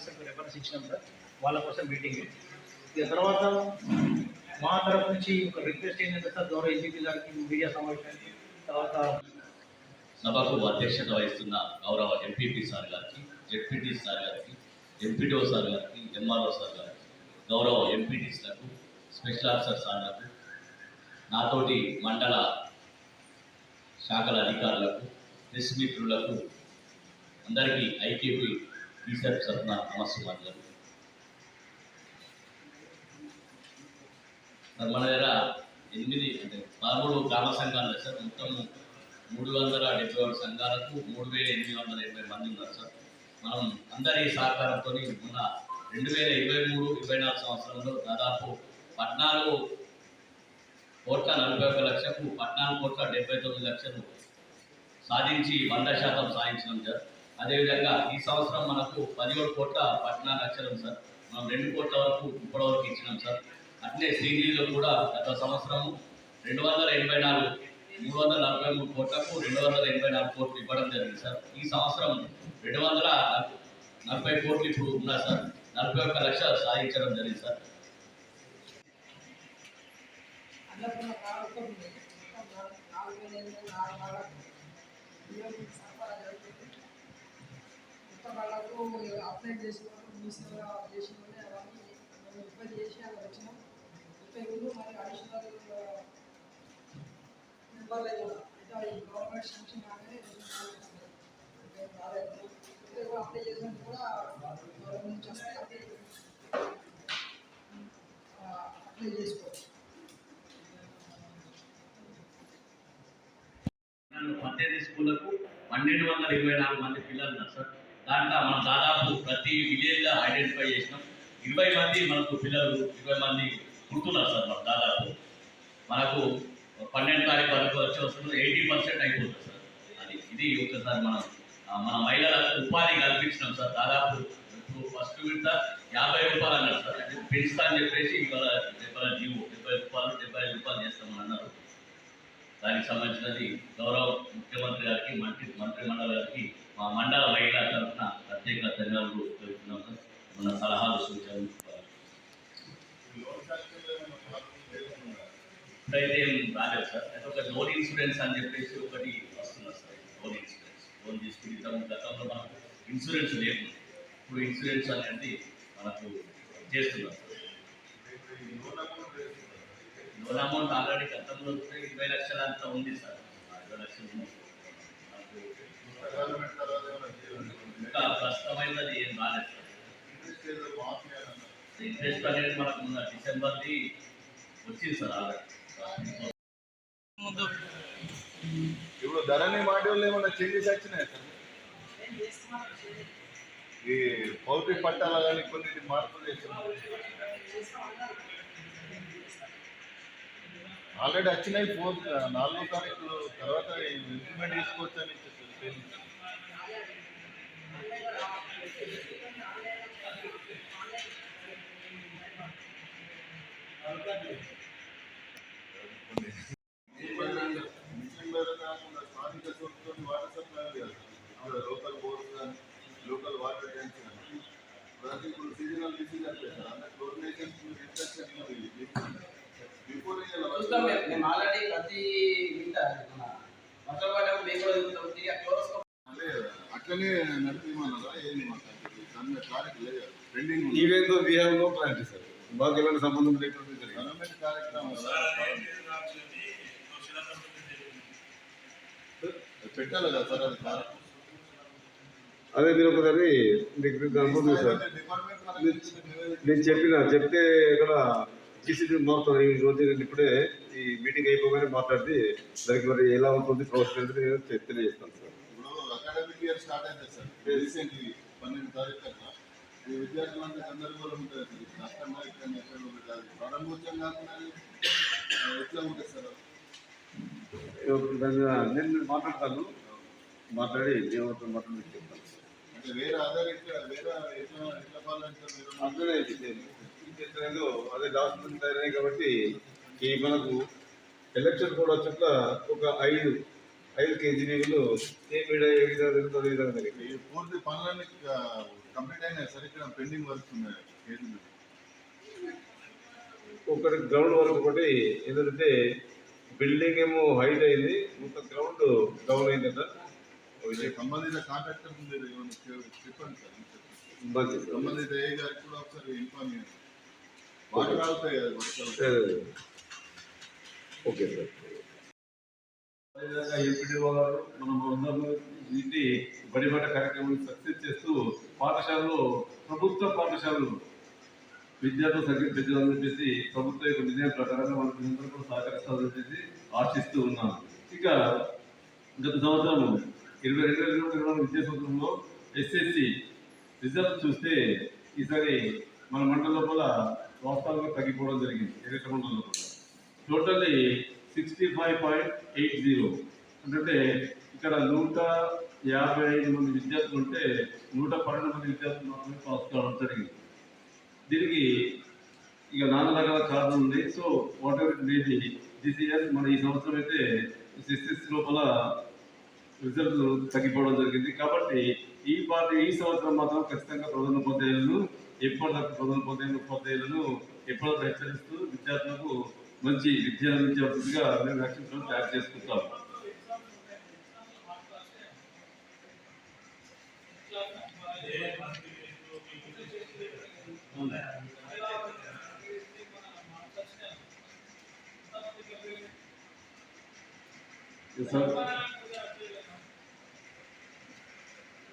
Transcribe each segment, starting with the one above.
ఆఫీసర్కి రెఫరెన్స్ ఇచ్చినాం సార్. వాళ్ళ కోసం మీటింగ్ ఇక తర్వాత మా తరఫు నుంచి ఒక రిక్వెస్ట్ ఏంటంటే సార్ గౌరవ ఎన్జిపి గారికి మీడియా సమావేశానికి తర్వాత సభకు అధ్యక్షత వహిస్తున్న గౌరవ ఎంపీపీ సార్ గారికి జెడ్పీటీ సార్ గారికి ఎంపీటీఓ సార్ గారికి ఎంఆర్ఓ సార్ గారికి గౌరవ ఎంపీటీస్లకు స్పెషల్ ఆఫీసర్ సార్లకు నాతోటి మండల శాఖల అధికారులకు ప్రెస్ మిత్రులకు అందరికీ ఐకేపీ టీషర్ట్ తరఫున నమస్తే మాట్లాడు మన దగ్గర ఎనిమిది అంటే పదమూడు గ్రామ సంఘాలు సార్. మొత్తం మూడు వందల డెబ్బై ఆరు సంఘాలకు మూడు వేల ఎనిమిది వందల ఎనభై మంది ఉన్నారు సార్. మనం అందరి సహకారంతో ఉన్న రెండు వేల ఇరవై మూడు ఇరవై నాలుగు సంవత్సరంలో దాదాపు పద్నాలుగు కోట్ల నలభై ఒక్క లక్షకు పద్నాలుగు కోట్ల డెబ్బై తొమ్మిది లక్షలు సాధించి వంద శాతం సాధించినాం సార్. అదేవిధంగా ఈ సంవత్సరం మనకు పదిహేడు కోట్ల పట్టణ లక్షలు సార్. మనం రెండు కోట్ల వరకు ఇప్పటి వరకు ఇచ్చినాం సార్. అట్లే శ్రీనిధిలో కూడా గత సంవత్సరం రెండు వందల ఎనభై నాలుగు మూడు వందల నలభై మూడు కోట్లకు రెండు వందల ఎనభై నాలుగు కోట్లు ఇవ్వడం జరిగింది సార్. ఈ సంవత్సరం రెండు వందల నలభై కోట్లు ఇప్పుడు ఉన్నా సార్. నలభై ఒక్క లక్ష సాధించడం జరిగింది సార్. అన్నపూర్ణ నాలుగు- నాలుగు వేల ఎనిమిది వందల ఆరు వాళ్ళకు అప్లై చేసుకోవడం మీ సేవ అవన్నీ మేము చేసి అలా వచ్చినాం. ముప్పై వేలు మరి అడిషనల్ uh, మెంబర్లు అయితే ఈ గవర్నమెంట్ శాంక్షన్ కాగానే రాలేదు అప్లై చేసినట్టు కూడా గవర్నమెంట్ వస్తే అప్లై అప్లై చేసుకోవచ్చు. నన్ను పద్దెనిమిది స్కూళ్ళకు పన్నెండు వందల ఇరవై నాలుగు మంది పిల్లలు ఉన్నారు సార్. దాంట్లో మనం దాదాపు ప్రతి విలేజ్లో ఐడెంటిఫై చేసినాం. ఇరవై మంది మనకు పిల్లలు ఇరవై మంది గుర్తున్నారు సార్ మనకు దాదాపు. మనకు పన్నెండు తారీఖు వరకు వచ్చి వస్తుంది ఎయిటీ పర్సెంట్ అయిపోతుంది సార్. అది ఇది ఒకసారి మనం మన మహిళలకు ఉపాధి కల్పించినాం సార్. దాదాపు ఫస్ట్ విడత యాభై రూపాయలు అన్నారు సార్. అంటే పెంచుతా అని చెప్పేసి ఇవాళ డెబ్బై జీవో డెబ్బై రూపాయలు డెబ్బై ఐదు రూపాయలు చేస్తామని అన్నారు. దానికి సంబంధించినది గౌరవ ముఖ్యమంత్రి గారికి మంత్రి మంత్రి మండలి గారికి మా మండల మహిళా తరఫున ప్రత్యేక ధన్యవాదాలు తెలుపుతున్నాం సార్. మన సలహాలు సూచనలు ఇప్పుడైతే రాలేదు సార్. అయితే ఒక లోన్ ఇన్సూరెన్స్ అని చెప్పేసి ఒకటి వస్తున్నారు సార్. Loan insurance. లోన్ తీసుకుని ఇంతకు గతంలో మనకు ఇన్సూరెన్స్ లేదు. ఇప్పుడు ఇన్సూరెన్స్ అనేది మనకు చేస్తున్నారు సార్ అమౌంట్ ఆల్రెడీ గతంలో ఇరవై లక్షల అంతా ఉంది సార్. ఇరవై లక్షలు ఇంకా ప్రస్తుతమైనది ఏం రాలేదు సార్. ఇంట్రెస్ట్ అనేది మనకు ఉన్న డిసెంబర్ది వచ్చింది సార్ ఆల్రెడీ. ఇప్పుడు ధరణి మాడ్యూల్ ఏమన్నా చేంజెస్ వచ్చినాయి సార్? ఈ పౌల్ట్రీ పట్టాల కానీ కొన్ని మార్పులు చేస్తున్నారు ఆల్రెడీ వచ్చినాయి ఫోర్ నాలుగో తారీఖు తర్వాత ఇంప్లిమెంట్ చేసుకోవచ్చు అని కాకుండా చేయాలి లోకల్ బోర్డు కానీ లోకల్ వాటర్ ట్యాంక్స్ కానీ ప్రతి ఇప్పుడు సీజనల్ డిసీజ్ అంటే సార్ అంటే కోఆర్డినేషన్ ఇన్స్ట్రక్షన్ చూస్తాం మేము. మేము ఆల్రెడీ ప్రతి వింటర్ మన వర్షం పడ్డప్పుడు మేము కూడా చూస్తాం. ఇక క్లోరోస్కోప్ అంటే అట్లనే నడిపిమన్నారా ఏంది మాట్లాడుతుంది దాని కార్యక్రమం లేదు పెండింగ్ ఉంది. Even though we have no clarity sir. మాకు ఎలాంటి సంబంధం లేకుండా జరిగింది గవర్నమెంట్ కార్యక్రమం పెట్టాలి కదా సార్ అది కార్యక్రమం అదే మీరు ఒకసారి మీకు సార్ నేను చెప్పిన చెప్తే ఇక్కడ జీసీటీ మారుతుంది ఈ రోజు నేను ఇప్పుడే ఈ మీటింగ్ అయిపోగానే మాట్లాడి దానికి మరి ఎలా ఉంటుంది ప్రాసెస్ ఏంటి నేను తెలియజేస్తాను సార్. ఇప్పుడు అకాడమిక్ ఇయర్ స్టార్ట్ అయింది సార్. రీసెంట్లీ పన్నెండు తారీఖు అట్లా ఈ విద్యార్థులు అంటే సందర్భాలు ఉంటాయి సార్ ఇప్పుడు అక్కడ ఇక్కడ ఎక్కడ ఉంటుంది అది ప్రారంభోత్సవం కాకుండా ఆ, ఎట్లా ఉంటుంది సార్ నేను మాట్లాడతాను. మాట్లాడి ఏమవుతుంది మాట్లాడి చెప్తాను. అంటే వేరే ఆధార్ వేరే ఎట్లా ఎట్లా పాలించారు మీరు? చేస్తలేదు అదే డాక్యుమెంట్ అయినాయి కాబట్టి ఈ మనకు ఎలక్షన్ కూడా వచ్చాక ఒక ఐదు ఐదు కేజీలు ఏ మీడియా ఏ విధంగా జరుగుతుంది ఏ విధంగా జరిగింది. పూర్తి పనులన్నీ కంప్లీట్ అయినాయి సార్. ఇక్కడ పెండింగ్ ఉన్నాయి. కేజీలు ఒకటి గ్రౌండ్ వరకు ఒకటి ఏంటంటే బిల్డింగ్ ఏమో హైట్ అయింది. మొత్తం గ్రౌండ్ డౌన్ అయిందట. సంబంధిత కాంట్రాక్టర్ చెప్పండి సార్. సంబంధిత ఏ గారికి కూడా ఒకసారి ఇన్ఫార్మ్ చేయండి వాటర్ ఆగుతాయి కదా వర్షాలు. అదే. ఓకే. సార్. ఎంపీడీఓ గారు మనం అందరూ ఇది బడిబట్ట కార్యక్రమం సక్సెస్ చేస్తూ పాఠశాలలో ప్రభుత్వ పాఠశాలలు విద్యార్థులు పెంచాలని చెప్పేసి ప్రభుత్వం యొక్క నిర్ణయం ప్రకారంగా మన అందరూ సహకరిస్తామని చెప్పేసి ఆశిస్తూ ఉన్నాం. ఇక గత సంవత్సరం ఇరవై రెండు వేల ఇరవై రెండు విద్యా సంవత్సరంలో ఎస్ఎస్సి రిజల్ట్ చూస్తే ఈసారి మన మండలం లోపల వాస్తవంగా తగ్గిపోవడం జరిగింది. ఏకైక మండలం కూడా totally sixty five point eight zero అంటే ఇక్కడ నూట యాభై ఐదు మంది విద్యార్థులు ఉంటే నూట పన్నెండు మంది విద్యార్థులు మాత్రమే పాస్ కావడం జరిగింది. దీనికి ఇక నాన్న రకాల కారణం ఉంది. So whatever it maybe this year మన ఈ సంవత్సరం అయితే సిక్స్ లోపల రిజల్ట్ తగ్గిపోవడం జరిగింది. కాబట్టి ఈ పార్టీ ఈ సంవత్సరం మాత్రం ఖచ్చితంగా ప్రధానోపాధ్యాయులను ఎప్పటిదాకా ప్రధానోపాధ్యాయులు ఉపాధ్యాయులను ఎప్పటిదాకా హెచ్చరిస్తూ విద్యార్థులకు మంచి విద్య వృద్ధిగా మేము వ్యాక్సిన్ తయారు చేసుకుంటాం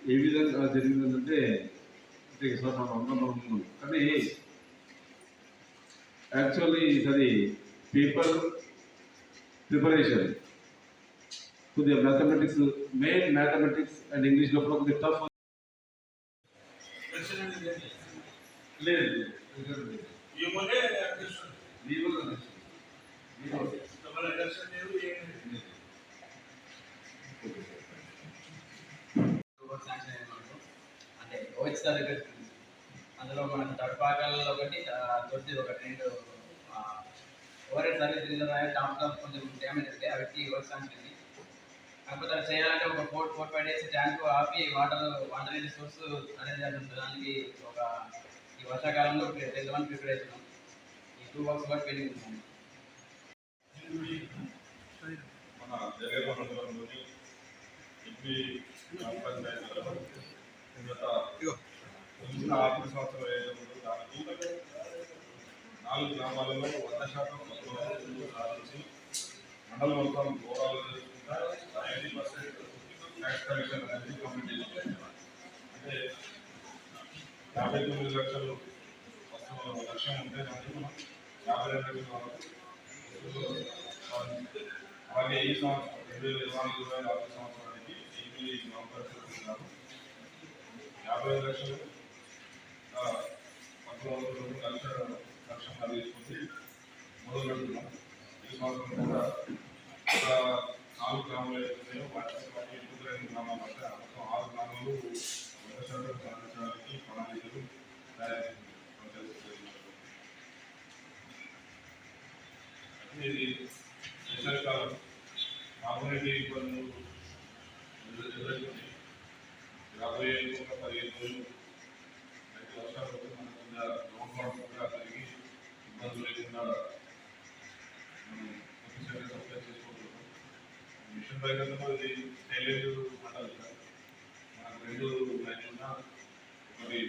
ఏ విధంగా జరిగిందంటే కానీ యాక్చువల్లీ ఈసారి పేపర్ ప్రిపరేషన్ కొద్దిగా mathematics main mathematics and English లోపల కొద్దిగా టఫ్ లేదు లేదు. మీ వల్ల లేదు. మీ వల్ల. Okay sir. రోడ్ శాంక్షన్ అయ్యింది మనకు. అంటే అందులో మనకు తడపాకాలలో ఒకటి దొడ్డి ఒకటి రెండు overhead service reserve top top కొంచెం డ్యామేజ్ అయితే అవి వర్క్ శాంక్షన్ కాకపోతే అది చేయాలంటే ఒక four four five days tank ఆపి వాటర్ వాటర్ అనేది సోర్స్ అనేది ఉంటుంది. దానికి ఒక ఈ వర్షాకాలంలో టెన్ వన్ ప్రిపేర్ అవుతున్నాం. ఈ టూ వర్క్స్ కూడా పెళ్ళి ఉంది మన జగన్ మండలంలోని ఎంపీ గ్రామ పంచాయతీలలో ఆర్థిక సంవత్సరం ఏదైతే దానికి నాలుగు గ్రామాలలో వంద శాతం సాధించి మొత్తం ఓవరాల్ చేసుకుంటా నైంటీ పర్సెంట్ ట్యాక్స్ కలెక్షన్ అనేది కంప్లీట్ చేసుకుంటాం అంటే యాభై తొమ్మిది లక్షలు లక్ష్యం ఉంటే దానికి మనం యాభై రెండు అలాగే ఈ సంవత్సరం రెండు వేల ఇరవై నాలుగు ఇరవై నాలుగు సంవత్సరానికి యాభై ఐదు లక్షలు ఆ, పంతొమ్మిది వందల రెండు మొదలు పెడుతున్నాం ఈ సంవత్సరం కూడా నాలుగు గ్రామాలు వాటి వాటి గ్రామాలు అంటే మొత్తం ఆరు గ్రామాలు వంద శాతం సాధించడానికి ప్రణాళికలు తయారు ఇది సప్లై చేసుకోగలుగుతాం మిషన్ ప్రకారంలో ఇది టైలెంట్ అంటారు సార్ మనకు రెండు లైన్లు ఉన్న మరి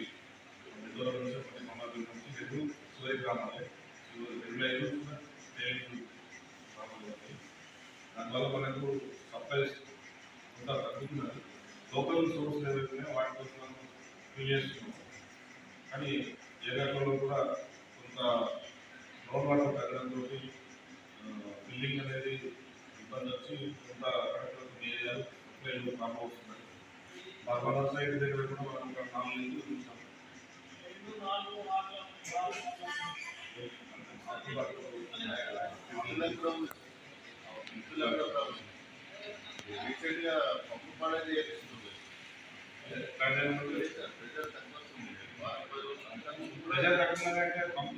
రెండు నుంచి పది మండలం నుంచి రెండు సూర్య గ్రామాలే రెండు లైన్లు టైలెంట్ గ్రామాలు దానివల్ల మనకు సప్లైస్ కొంత లోకల్ సోర్స్ వాటి కోసం మనం ఫిల్ చేస్తున్నాం కానీ ఏరియాలో కూడా కొంత గ్రౌండ్ వాటర్ తగ్గడంతో ఫిల్లింగ్ అనేది ఇబ్బంది వచ్చి కొంత అక్కడక్కడ కొన్ని ఏరియాలు సప్లైలు ప్రాబ్లం వస్తున్నాయి బాబా సైడ్ దగ్గర కూడా మనం ఒక నాలుగు నుంచి చూసాం రీసెంట్గా పంపు పడేది చేస్తుంది ప్రజలు తక్కువ అంటే పంపులు కాదు వాళ్ళు గవర్నమెంట్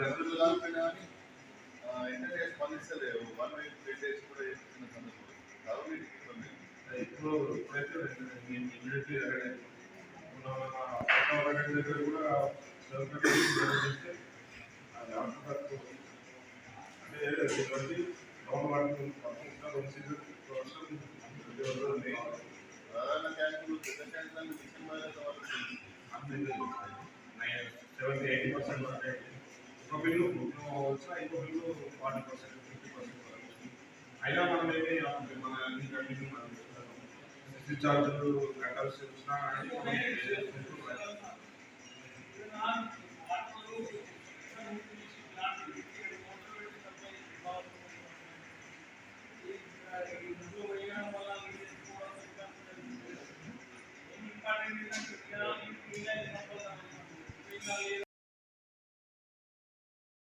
ప్రజలు కానీ ఏంటంటే స్పందిస్తలేవు వన్ వైపు త్రీ కూడా చేస్తున్న సందర్భం గవర్నమెంట్ ఇప్పుడు ఇమీడియట్లీ దగ్గర కూడా అంటే గవర్నమెంట్ తప్పకుండా రెండు పెద్ద సెవెంటీ ఎయిటీ పర్సెంట్ ఒక బిల్లు వచ్చిన ఇంకో bill forty percent fifty percent అయినా మనం ఏమి మన అన్ని కంటిన్యూ మనం ఛార్జీలు కట్టాల్సి వచ్చినా